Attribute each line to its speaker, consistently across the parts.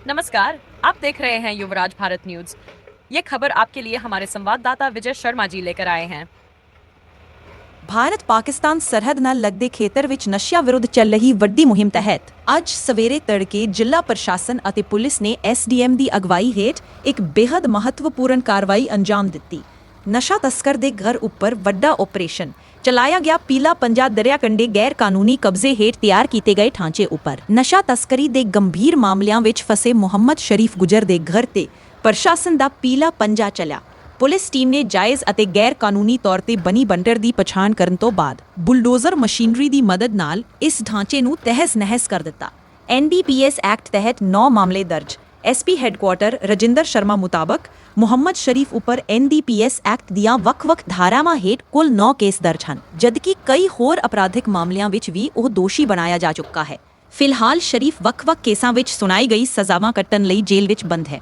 Speaker 1: नमस्कार, आप देख रहे हैं युवराज भारत न्यूज। ये खबर आपके लिए हमारे संवाददाता विजय शर्मा जी लेकर आए हैं।
Speaker 2: ਭਾਰਤ ਪਾਕਿਸਤਾਨ ਸਰਹੱਦ ਨਾਲ ਲੱਗਦੇ ਖੇਤਰ ਵਿੱਚ ਨਸ਼ਿਆਂ ਵਿਰੁੱਧ ਚੱਲ ਰਹੀ ਵੱਡੀ ਮੁਹਿੰਮ ਤਹਿਤ ਅੱਜ ਸਵੇਰੇ ਤੜਕੇ ਜ਼ਿਲ੍ਹਾ ਪ੍ਰਸ਼ਾਸਨ ਅਤੇ ਪੁਲਿਸ ਨੇ ਐਸਡੀਐਮ ਦੀ ਅਗਵਾਈ ਹੇਠ ਇੱਕ ਬੇहद ਮਹੱਤਵਪੂਰਨ ਕਾਰਵਾਈ ਅੰਜਾਮ ਦਿੱਤੀ ਨਸ਼ਾ ਤਸਕਰ ਦੇ ਘਰ ਉੱਪਰ ਵੱਡਾ ਆਪਰੇਸ਼ਨ ਚਲਾਇਆ ਗਿਆ ਪੀਲਾ ਪੰਜਾ ਦਰਿਆ ਕੰਡੇ ਗੈਰ ਕਾਨੂੰਨੀ ਕਬਜ਼ੇ ਹੇਠ ਤਿਆਰ ਕੀਤੇ ਗਏ ਢਾਂਚੇ ਉੱਪਰ। ਨਸ਼ਾ ਤਸਕਰੀ ਦੇ ਗੰਭੀਰ ਮਾਮਲਿਆਂ ਵਿੱਚ ਫਸੇ ਮੁਹੰਮਦ ਸ਼ਰੀਫ ਗੁਜਰ ਦੇ ਘਰ ਤੇ ਪ੍ਰਸ਼ਾਸਨ ਦਾ ਪੀਲਾ ਪੰਜਾ ਚੱਲਿਆ। ਪੁਲਿਸ ਟੀਮ ਨੇ ਜਾਇਜ਼ ਅਤੇ ਗੈਰ ਕਾਨੂੰਨੀ ਤੌਰ ਤੇ ਬਣੀ ਬੰਡਰ ਦੀ ਪਛਾਣ ਕਰਨ ਤੋਂ ਬਾਅਦ ਬੁਲਡੋਜ਼ਰ ਮਸ਼ੀਨਰੀ ਦੀ ਮਦਦ ਨਾਲ ਇਸ ਢਾਂਚੇ ਨੂੰ ਤਹਿਸ-ਨਹਿਸ ਕਰ ਦਿੱਤਾ। ਐਨਡੀਪੀਐਸ ਐਕਟ ਤਹਿਤ 9 ਮਾਮਲੇ ਦਰਜ। ਐਸਪੀ ਹੈੱਡਕੁਆਰਟਰ ਰਜਿੰਦਰ ਸ਼ਰਮਾ ਮੁਤਾਬਕ ਮੁਹੰਮਦ ਸ਼ਰੀਫ ਉੱਪਰ ਐਨਡੀਪੀਐਸ ਐਕਟ ਦੀਆਂ ਵੱਖ-ਵੱਖ ਧਾਰਾਵਾਂ ਹੇਠ ਕੁੱਲ 9 ਕੇਸ ਦਰਜ ਹਨ, ਜਦਕਿ ਕਈ ਹੋਰ ਅਪਰਾਧਿਕ ਮਾਮਲਿਆਂ ਵਿੱਚ ਵੀ ਉਹ ਦੋਸ਼ੀ ਬਣਾਇਆ ਜਾ ਚੁੱਕਾ ਹੈ। ਫਿਲਹਾਲ ਸ਼ਰੀਫ ਵੱਖ-ਵੱਖ ਕੇਸਾਂ ਵਿੱਚ ਸੁਣਾਈ ਗਈ ਸਜ਼ਾਵਾਂ ਕੱਟਣ ਲਈ ਜੇਲ੍ਹ ਵਿੱਚ ਬੰਦ ਹੈ,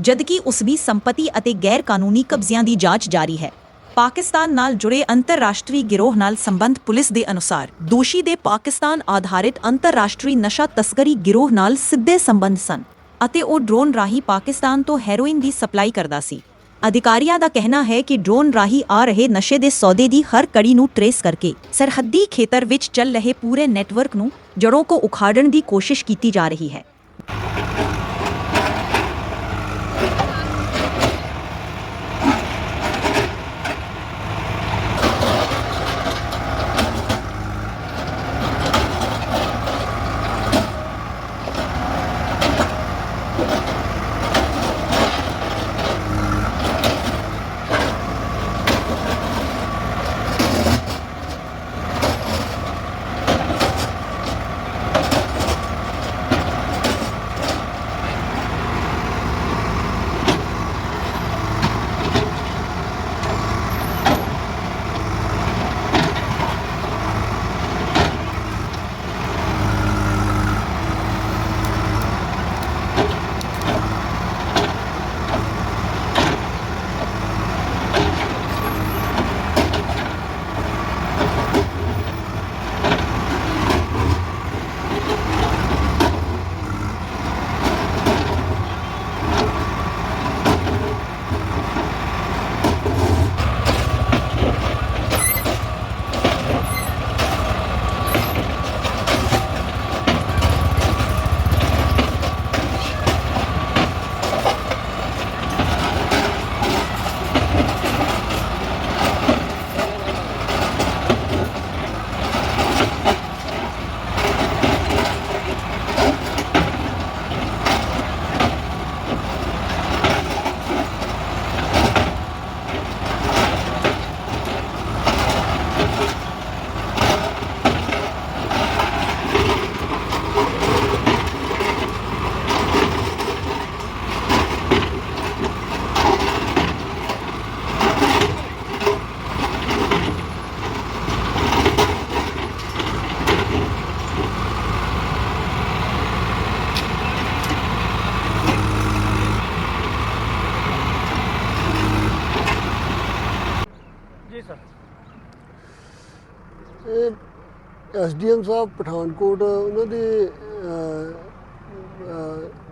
Speaker 2: ਜਦਕਿ ਉਸ ਦੀ ਸੰਪਤੀ ਅਤੇ ਗੈਰ ਕਾਨੂੰਨੀ ਕਬਜ਼ਿਆਂ ਦੀ ਜਾਂਚ ਜਾਰੀ ਹੈ। ਪਾਕਿਸਤਾਨ ਨਾਲ ਜੁੜੇ ਅੰਤਰਰਾਸ਼ਟਰੀ ਗਿਰੋਹ ਨਾਲ ਸੰਬੰਧ ਪੁਲਿਸ ਦੇ ਅਨੁਸਾਰ ਦੋਸ਼ੀ ਦੇ ਪਾਕਿਸਤਾਨ ਆਧਾਰਿਤ ਅੰਤਰਰਾਸ਼ਟਰੀ ਨਸ਼ਾ ਤਸਕਰੀ ਗਿਰੋਹ ਨਾਲ ਸਿੱਧੇ ਸੰਬੰਧ ਸਨ। ਅਤੇ ਉਹ ਡਰੋਨ ਰਾਹੀਂ ਪਾਕਿਸਤਾਨ ਤੋਂ ਹੈਰੋਇਨ ਦੀ ਸਪਲਾਈ ਕਰਦਾ ਸੀ। ਅਧਿਕਾਰੀਆਂ ਦਾ ਕਹਿਣਾ ਹੈ ਕਿ ਡਰੋਨ ਰਾਹੀਂ ਆ ਰਹੇ ਨਸ਼ੇ ਦੇ ਸੌਦੇ ਦੀ ਹਰ ਕੜੀ ਨੂੰ ਟਰੇਸ ਕਰਕੇ ਸਰਹੱਦੀ ਖੇਤਰ ਵਿੱਚ ਚੱਲ ਰਹੇ ਪੂਰੇ ਨੈਟਵਰਕ ਨੂੰ ਜੜੋਂ ਕੋ ਉਖਾੜਨ ਦੀ ਕੋਸ਼ਿਸ਼ ਕੀਤੀ ਜਾ ਰਹੀ ਹੈ।
Speaker 3: ਇਹ ਐਸਡੀਐਮ ਸਾਹਿਬ ਪਠਾਨਕੋਟ, ਉਹਨਾਂ ਦੇ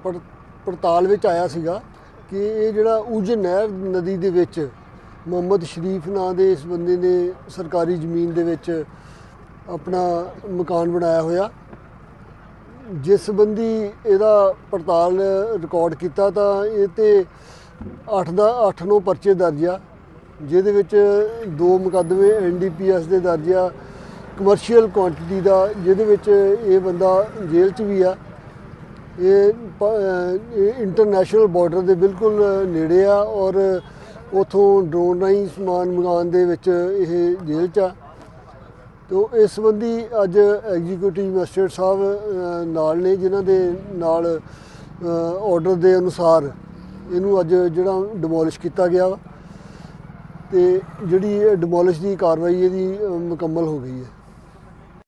Speaker 3: ਪੜ- ਪੜਤਾਲ ਵਿੱਚ ਆਇਆ ਸੀਗਾ ਕਿ ਇਹ ਜਿਹੜਾ ਉਜ ਨਹਿਰ ਨਦੀ ਦੇ ਵਿੱਚ ਮੁਹੰਮਦ ਸ਼ਰੀਫ ਨਾਂ ਦੇ ਇਸ ਬੰਦੇ ਨੇ ਸਰਕਾਰੀ ਜ਼ਮੀਨ ਦੇ ਵਿੱਚ ਆਪਣਾ ਮਕਾਨ ਬਣਾਇਆ ਹੋਇਆ। ਜਿਸ ਸੰਬੰਧੀ ਇਹਦਾ ਪੜਤਾਲ ਰਿਕਾਰਡ ਕੀਤਾ ਤਾਂ ਇਹ ਤੇ 8 ਦਾ 8 9 ਪਰਚੇ ਦਰਜ ਆ, ਜਿਹਦੇ ਵਿੱਚ ਦੋ ਮੁਕੱਦਮੇ ਐਨਡੀਪੀਐਸ ਦੇ ਦਰਜ ਆ ਕਮਰਸ਼ੀਅਲ ਕੁਆਂਟੀਟੀ ਦਾ, ਜਿਹਦੇ ਵਿੱਚ ਇਹ ਬੰਦਾ ਜੇਲ੍ਹ 'ਚ ਵੀ ਆ, ਇਹ ਇੰਟਰਨੈਸ਼ਨਲ ਬਾਰਡਰ ਦੇ ਬਿਲਕੁਲ ਨੇੜੇ ਆ ਔਰ ਉਥੋਂ ਡਰੋਨ ਰਾਹੀਂ ਸਮਾਨ ਮੰਗਾਉਣ ਦੇ ਵਿੱਚ ਇਹ ਜੇਲ੍ਹ 'ਚ ਆ। ਤੋ ਇਸ ਸੰਬੰਧੀ ਅੱਜ ਐਗਜ਼ੀਕਿਊਟਿਵ ਮੈਜਿਸਟਰੇਟ ਸਾਹਿਬ ਨਾਲ ਨੇ, ਜਿਨ੍ਹਾਂ ਦੇ ਨਾਲ ਆਰਡਰ ਦੇ ਅਨੁਸਾਰ ਇਹਨੂੰ ਅੱਜ ਜਿਹੜਾ ਡਿਮੋਲਿਸ਼ ਕੀਤਾ ਗਿਆ ਵਾ। ਤੇ ਜਿਹੜੀ ਡਿਮੋਲਿਸ਼ ਦੀ ਕਾਰਵਾਈ ਇਹਦੀ ਮੁਕੰਮਲ ਹੋ ਗਈ ਹੈ।